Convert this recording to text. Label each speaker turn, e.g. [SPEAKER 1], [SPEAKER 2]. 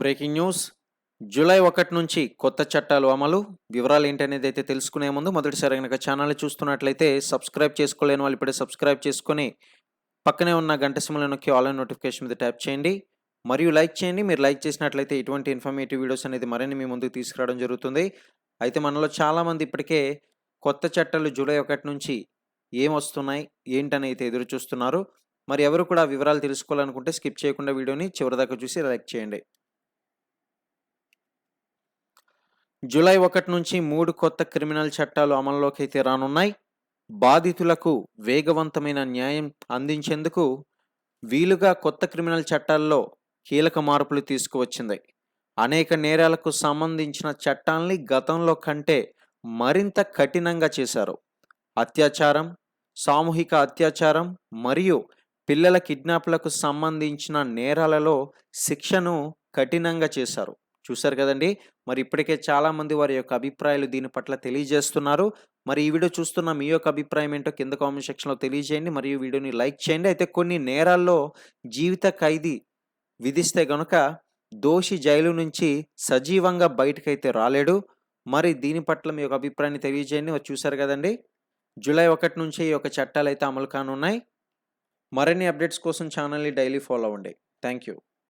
[SPEAKER 1] Breaking news. July ఒకటి నుంచి కొత్త చట్టాలు అమలు. వివరాలు ఏంటనేది అయితే తెలుసుకునే ముందు మొదటిసారి కనుక ఛానల్ చూస్తున్నట్లయితే సబ్స్క్రైబ్ చేసుకోలేని వాళ్ళు ఇప్పుడే సబ్స్క్రైబ్ చేసుకొని పక్కనే ఉన్న గంట సిమ్లో నొక్కి ఆన్లైన్ నోటిఫికేషన్ మీద ట్యాప్ చేయండి. మరియు లైక్ చేయండి. మీరు లైక్ చేసినట్లయితే ఇటువంటి ఇన్ఫర్మేటివ్ వీడియోస్ అనేది మరిన్ని మీ ముందుకు తీసుకురావడం జరుగుతుంది. అయితే మనలో చాలామంది ఇప్పటికే కొత్త చట్టాలు జూలై ఒకటి నుంచి ఏం వస్తున్నాయి ఏంటని అయితే ఎదురు చూస్తున్నారు. మరి ఎవరు కూడా వివరాలు తెలుసుకోవాలనుకుంటే స్కిప్ చేయకుండా వీడియోని చివరిదాకా చూసి లైక్ చేయండి. జూలై ఒకటి నుంచి మూడు కొత్త క్రిమినల్ చట్టాలు అమల్లోకి అయితే రానున్నాయి. బాధితులకు వేగవంతమైన న్యాయం అందించేందుకు వీలుగా కొత్త క్రిమినల్ చట్టాల్లో కీలక మార్పులు తీసుకువచ్చింది. అనేక నేరాలకు సంబంధించిన చట్టాల్ని గతంలో కంటే మరింత కఠినంగా చేశారు. అత్యాచారం సామూహిక అత్యాచారం మరియు పిల్లల కిడ్నాప్లకు సంబంధించిన నేరాలలో శిక్షను కఠినంగా చేశారు. చూశారు కదండి. మరి ఇప్పటికే చాలామంది వారి యొక్క అభిప్రాయాలు దీని పట్ల తెలియజేస్తున్నారు. మరి ఈ వీడియో చూస్తున్న మీ యొక్క అభిప్రాయం ఏంటో కింద కామెంట్ సెక్షన్లో తెలియజేయండి. మరియు వీడియోని లైక్ చేయండి. అయితే కొన్ని నేరాల్లో జీవిత ఖైదీ విధిస్తే గనుక దోషి జైలు నుంచి సజీవంగా బయటకైతే రాలేడు. మరి దీని పట్ల మీ యొక్క అభిప్రాయాన్ని తెలియజేయండి. చూశారు కదండి. జూలై ఒకటి నుంచి ఈ యొక్క చట్టాలు అయితే అమలు కానున్నాయి. మరిన్ని అప్డేట్స్ కోసం ఛానల్ని డైలీ ఫాలో అవ్వండి. Thank you